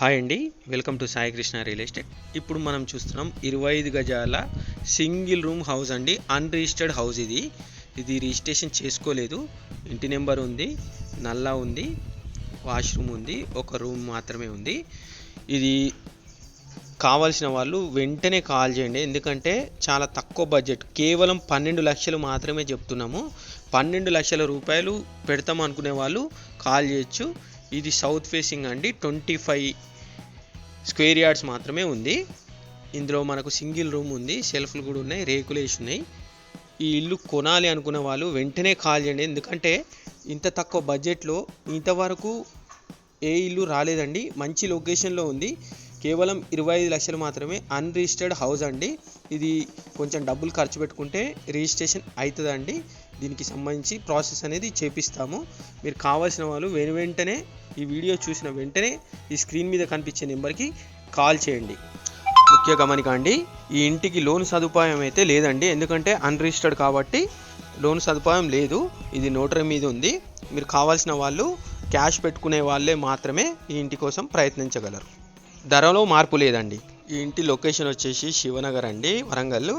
Hi అండి welcome to Sai Krishna real estate. ఇప్పుడు మనం చూస్తున్నాం ఇరవై ఐదు గజాల సింగిల్ రూమ్ హౌస్ అండి అన్రిజిస్టర్డ్ హౌస్ ఇది. ఇది రిజిస్ట్రేషన్ చేసుకోలేదు. ఇంటి నెంబర్ ఉంది నల్లా ఉంది వాష్రూమ్ ఉంది ఒక రూమ్ మాత్రమే ఉంది. ఇది కావాల్సిన వాళ్ళు వెంటనే కాల్ చేయండి ఎందుకంటే చాలా తక్కువ బడ్జెట్ కేవలం పన్నెండు లక్షలు మాత్రమే చెప్తున్నాము. పన్నెండు లక్షల రూపాయలు పెడతాం అనుకునే వాళ్ళు కాల్ చేయొచ్చు. ఇది సౌత్ ఫేసింగ్ అండి. ట్వంటీ ఫైవ్ స్క్వేర్ యార్డ్స్ మాత్రమే ఉంది. ఇందులో మనకు సింగిల్ రూమ్ ఉంది. సెల్ఫ్లు కూడా ఉన్నాయి. రేకులు వేసి ఉన్నాయి. ఈ ఇల్లు కొనాలి అనుకున్న వాళ్ళు వెంటనే కాల్ చేయండి. ఎందుకంటే ఇంత తక్కువ బడ్జెట్లో ఇంతవరకు ఏ ఇల్లు రాలేదండి. మంచి లొకేషన్లో ఉంది. కేవలం ఇరవై ఐదు లక్షలు మాత్రమే అన్రిజిస్టర్డ్ హౌస్ అండి. ఇది కొంచెం డబ్బులు ఖర్చు పెట్టుకుంటే రిజిస్ట్రేషన్ అవుతుందండి దీనికి సంబంధించి ప్రాసెస్ అనేది చేపిస్తాము. మీరు కావాల్సిన వాళ్ళు వెను వెంటనే ఈ వీడియో చూసిన వెంటనే ఈ స్క్రీన్ మీద కనిపించే నెంబర్కి కాల్ చేయండి. ముఖ్య గమనిక అండి ఈ ఇంటికి లోన్ సదుపాయం అయితే లేదండి. ఎందుకంటే అన్రిజిస్టర్డ్ కాబట్టి లోన్ సదుపాయం లేదు. ఇది నోటరీ మీద ఉంది. మీరు కావాల్సిన వాళ్ళు క్యాష్ పెట్టుకునే వాళ్ళే మాత్రమే ఈ ఇంటి కోసం ప్రయత్నించగలరు. ధరలో మార్పు లేదండి. ఈ ఇంటి లొకేషన్ వచ్చేసి శివనగర్ అండి వరంగల్